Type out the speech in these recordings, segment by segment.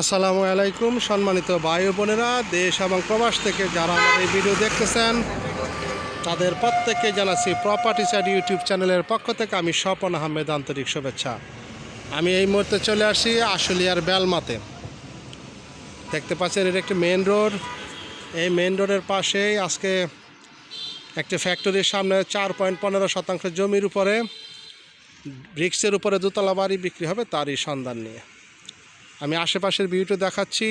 আসসালামু আলাইকুম, সম্মানিত ভাই বোনেরা, দেশ এবং প্রবাস থেকে যারা আমার এই ভিডিও দেখতেছেন, তাদের প্রত্যেককে জানাচ্ছি প্রপার্টি সাইড ইউটিউব চ্যানেলের পক্ষ থেকে আমি স্বপন আহমেদ আন্তরিক শুভেচ্ছা। আমি এই মুহূর্তে চলে আসি আশুলিয়ার বেলমাতে। দেখতে পাচ্ছেন এটা একটি মেন রোড এই মেন রোডের পাশেই আজকে একটি ফ্যাক্টরির সামনে চার পয়েন্ট পনেরো শতাংশ জমির উপরে ব্রিক্সের উপরে দোতলা বাড়ি বিক্রি হবে তারই সন্ধান নিয়ে। আমি আশেপাশের ভিউটা দেখাচ্ছি,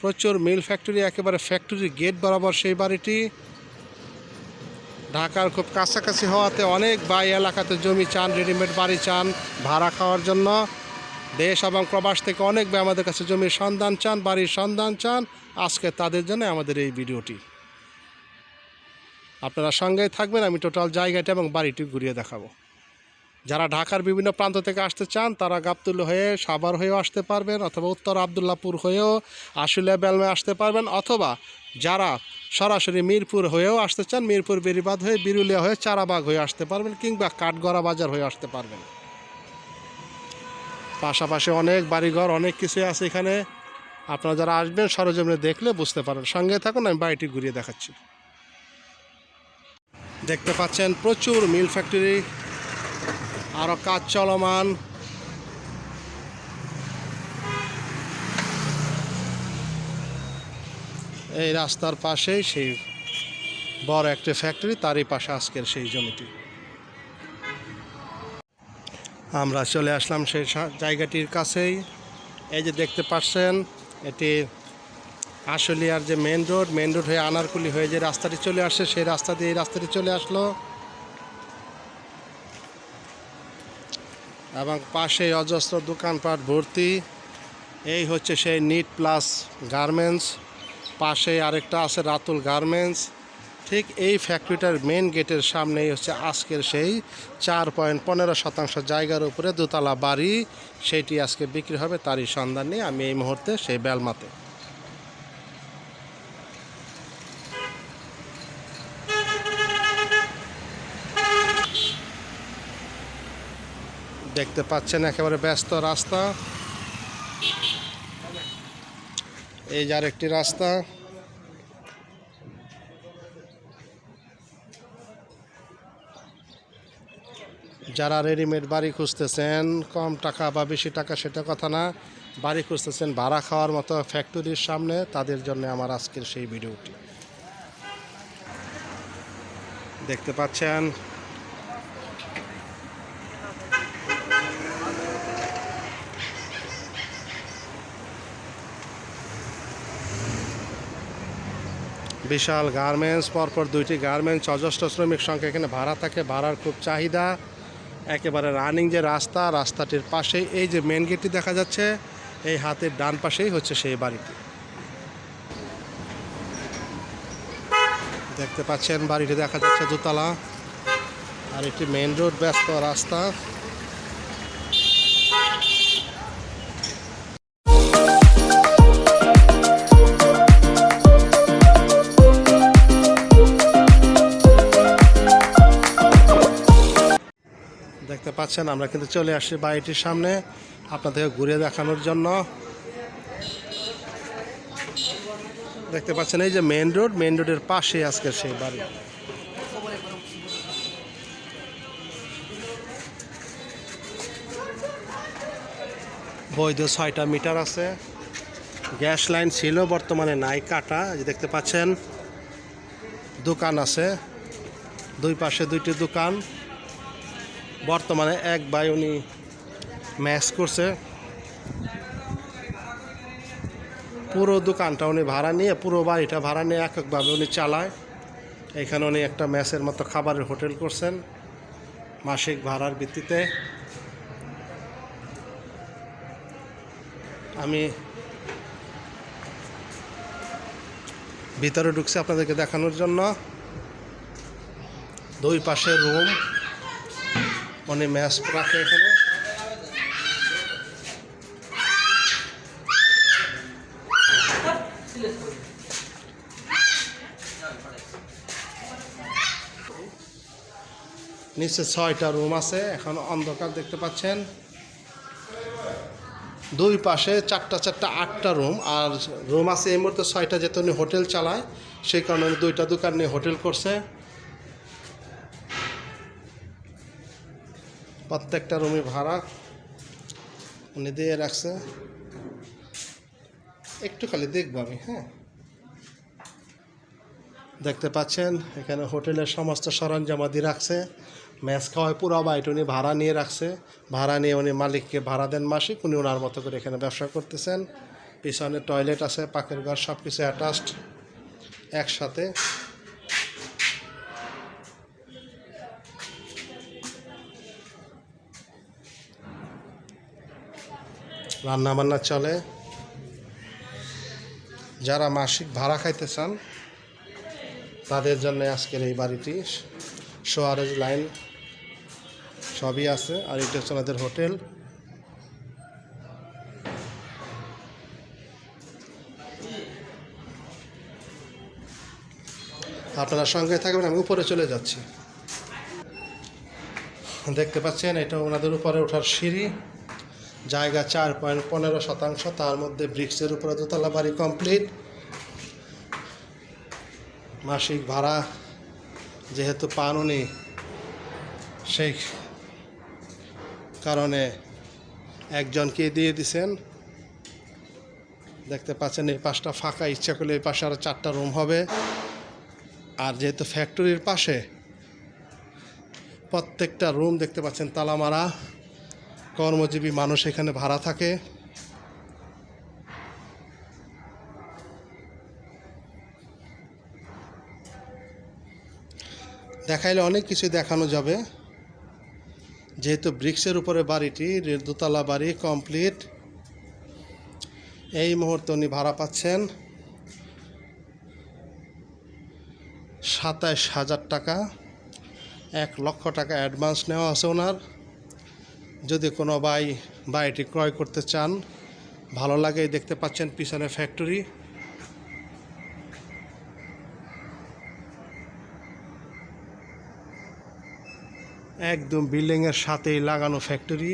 প্রচুর মিল ফ্যাক্টরি, একেবারে ফ্যাক্টরির গেট বরাবর সেই বাড়িটি। ঢাকার খুব কাছাকাছি হওয়াতে অনেক বাই এলাকাতে জমি চান রেডিমেড বাড়ি চান, ভাড়া খাওয়ার জন্য। দেশ এবং প্রবাস থেকে অনেক ভাই আমাদের কাছে জমির সন্ধান চান, বাড়ির সন্ধান চান। আজকে তাদের জন্য আমাদের এই ভিডিওটি। আপনারা সঙ্গেই থাকবেন, আমি টোটাল জায়গাটা এবং বাড়িটি ঘুরিয়ে দেখাবো। যারা ঢাকার বিভিন্ন প্রান্ত থেকে আসতে চান, তারা গাবতুল হয়ে সাভার হয়েও আসতে পারবেন অথবা উত্তর আবদুল্লাপুর হয়েও আশুলিয়া বেলমে আসতে পারবেন অথবা যারা সরাসরি মিরপুর হয়েও আসতে চান, মিরপুর বেরিবাদ হয়ে, বিরুলিয়া হয়ে, চারাবাগ হয়ে আসতে পারবেন কিংবা কাঠগড়া বাজার হয়ে আসতে পারবেন। পাশাপাশি অনেক বাড়িঘর, অনেক কিছু আছে এখানে। আপনারা যারা আসবেন, সরজমিনে দেখলে বুঝতে পারেন। সঙ্গে থাকুন, আমি বাড়িটি ঘুরিয়ে দেখাচ্ছি। দেখতে পাচ্ছেন প্রচুর মিল ফ্যাক্টরি। আরও কাজ চলমান। এই রাস্তার পাশেই সেই বড় একটা ফ্যাক্টরি তারই পাশে আজকের সেই জমিটি। আমরা চলে আসলাম সেই জায়গাটির কাছেই। এই যে দেখতে পাচ্ছেন, এটি আশুলিয়ার যে মেন রোড মেন রোড হয়ে আনারকুলি হয়ে যে রাস্তাটি চলে আসে, সেই রাস্তা দিয়ে এই রাস্তাটি চলে আসলো। এবং পাশে অজস্র দোকানপাট ভর্তি। এই হচ্ছে সেই নিট প্লাস গার্মেন্টস পাশে আরেকটা আছে রাতুল গার্মেন্টস ঠিক এই ফ্যাক্টরিটার মেন গেটের সামনেই হচ্ছে আজকের সেই চার পয়েন্ট পনেরো শতাংশ জায়গার উপরে দোতলা বাড়ি। সেইটি আজকে বিক্রি হবে, তারই সন্ধান নিয়ে আমি এই মুহূর্তে সেই বেলমাতে। দেখতে পাচ্ছেন, একেবারে ব্যস্ত রাস্তা। এই যার একটি রাস্তা। যারা রেডিমেড বাড়ি খুঁজতেছেন, কম টাকা বা বেশি টাকা সেটা কথা না। বাড়ি খুঁজতেছেন, ভাড়া খাওয়ার মতো ফ্যাক্টরির সামনে, তাদের জন্য আমার আজকের সেই ভিডিওটি। দেখতে পাচ্ছেন বিশাল গার্মেন্টস, পরপর দুইটি গার্মেন্টস অজস্র শ্রমিক সংখ্যা এখানে ভাড়া থাকে, ভাড়ার খুব চাহিদা। একেবারে রানিং যে রাস্তা, রাস্তাটির পাশেই, এই যে মেন গেটটি দেখা যাচ্ছে, এই হাতের ডান পাশেই হচ্ছে সেই বাড়িটি। দেখতে পাচ্ছেন, বাড়িটি দেখা যাচ্ছে দোতলা। আর একটি মেন রোড ব্যস্ত রাস্তা। দেখতে পাচ্ছেন, আমরা কিন্তু চলে আসছি বাড়িটির সামনে আপনাদেরকে ঘুরে দেখানোর জন্য। দেখতে পাচ্ছেন, এই যে মেন রোড মেন রোডের পাশে আজকের সেই বাড়ি। বৈধ ছয়টা মিটার আছে। গ্যাস লাইন ছিল, বর্তমানে নাই কাটা। দেখতে পাচ্ছেন, দোকান আছে। দুই পাশে দুইটি দোকান। বর্তমানে এক ভাই উনি ম্যাচ করছে। পুরো দোকানটা উনি ভাড়া নিয়ে, পুরো বাড়িটা ভাড়া নিয়ে এককভাবে উনি চালায়। এখানে উনি একটা ম্যাচের মতো খাবারের হোটেল করছেন মাসিক ভাড়ার ভিত্তিতে। আমি ভিতরে ঢুকছি আপনাদেরকে দেখানোর জন্য। দুই পাশে রুম। উনি ম্যাচ রাখে এখানে। নিচে ছয়টা রুম আছে, এখন অন্ধকার দেখতে পাচ্ছেন। দুই পাশে চারটা চারটা আটটা রুম, আর রুম আছে এই মুহূর্তে ছয়টা, যেহেতু হোটেল চালায়, সেই কারণে দুইটা দোকান নিয়ে হোটেল করছে। প্রত্যেকটা রুমে ভাড়া। উনি দিয়ে রাখছে। একটু খালি দেখব আমি হ্যাঁ। দেখতে পাচ্ছেন, এখানে হোটেলের সমস্ত সরঞ্জামাদি রাখছে। ম্যাচ খাওয়ায় পুরো বাইট উনি ভাড়া নিয়ে রাখছে। ভাড়া নিয়ে উনি মালিককে ভাড়া দেন মাসিক, উনি ওনার মতো করে এখানে ব্যবসা করতেছেন। পিছনে টয়লেট আছে পাকের ঘর সব কিছু অ্যাটাচড একসাথে। রান্না বান্না চলে। যারা মাসিক ভাড়া খাইতে চান, তাদের জন্য আজকের এই বাড়িটি সোয়ারেজ লাইন সবই আছে, আর এটা হচ্ছে আমাদের হোটেল। আপনারা সঙ্গে থাকবেন, আমি উপরে চলে যাচ্ছি। দেখতে পাচ্ছেন, এটা ওনাদের উপরে ওঠার সিঁড়ি। জায়গা চার পয়েন্ট পনেরো শতাংশ, তার মধ্যে ব্রিক্সের উপরে দোতলা বাড়ি কমপ্লিট মাসিক ভাড়া যেহেতু পান উনি, সেই কারণে একজনকে দিয়ে দিছেন? দেখতে পাচ্ছেন এই পাশটা ফাঁকা, ইচ্ছা করলে এই পাশে আরও চারটা রুম হবে। আর যেহেতু ফ্যাক্টরির পাশে প্রত্যেকটা রুম দেখতে পাচ্ছেন তালা মারা কর্মজীবী মানুষ এখানে ভাড়া থাকে। দেখাইলে অনেক কিছু দেখানো যাবে। যেহেতু ব্রিক্সের উপরে বাড়িটি দোতলা বাড়ি কমপ্লিট। এই মুহূর্তে উনি ভাড়া পাচ্ছেন সাতাইশ হাজার টাকা। এক লক্ষ টাকা অ্যাডভান্স নেওয়া আছে ওনার। যদি কোনো ভাই বাড়িটি ক্রয় করতে চান, ভালো লাগে দেখতে পাচ্ছেন পিছনে ফ্যাক্টরি একদম বিল্ডিংয়ের সাথেই লাগানো ফ্যাক্টরি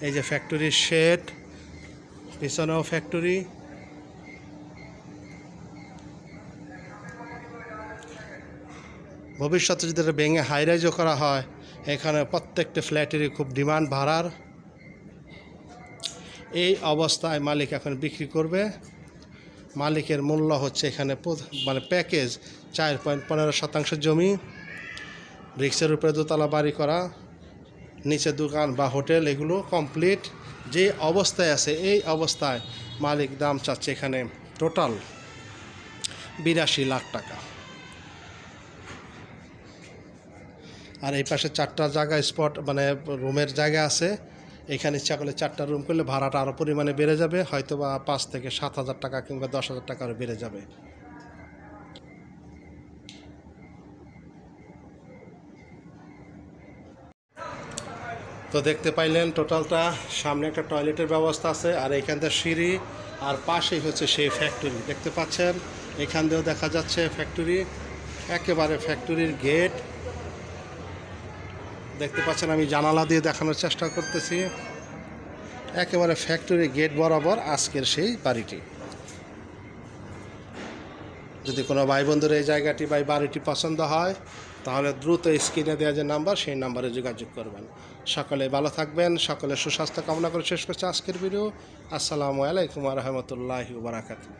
এই যে ফ্যাক্টরির শেড পিছনেও ফ্যাক্টরি ভবিষ্যতে যদি এটা ভেঙে হাইরাইজও করা হয় এখানে প্রত্যেকটা ফ্ল্যাটেরই খুব ডিমান্ড ভাড়ার। এই অবস্থায় মালিক এখন বিক্রি করবে। মালিকের মূল্য হচ্ছে এখানে মানে প্যাকেজ চার পয়েন্ট পনেরো শতাংশ জমি। ব্রিক্সের উপরে দোতলা বাড়ি করা, নিচে দোকান বা হোটেল, এগুলো কমপ্লিট। যে অবস্থায় আছে, এই অবস্থায় মালিক দাম চাচ্ছে এখানে টোটাল বিরাশি লাখ টাকা। আর এই পাশে চারটা জায়গা স্পট মানে রুমের জায়গা আছে। এখানে ইচ্ছা করলে চারটা রুম করলে ভাড়াটা আরও পরিমাণে বেড়ে যাবে হয়তো বা পাঁচ থেকে সাত হাজার টাকা কিংবা দশ হাজার টাকা আরও বেড়ে যাবে। তো দেখতে পাইলেন টোটালটা, সামনে একটা টয়লেটের ব্যবস্থা আছে, আর এইখান থেকে সিঁড়ি, আর পাশেই হচ্ছে সেই ফ্যাক্টরি দেখতে পাচ্ছেন? এখান দিয়েও দেখা যাচ্ছে ফ্যাক্টরি একেবারে ফ্যাক্টরির গেট দেখতে পাচ্ছেন, আমি জানালা দিয়ে দেখানোর চেষ্টা করতেছি। একেবারে ফ্যাক্টরি গেট বরাবর আজকের সেই বাড়িটি। যদি কোনো ভাই বন্ধুর এই জায়গাটি বা বাড়িটি পছন্দ হয়, তাহলে দ্রুত স্ক্রিনে দেওয়া যে নাম্বার সেই নাম্বারে যোগাযোগ করবেন। সকলে ভালো থাকবেন, সকলে সুস্বাস্থ্য কামনা করে শেষ করছে আজকের ভিডিও আসসালামু আলাইকুম রহমতুল্লাহি বারাকাতু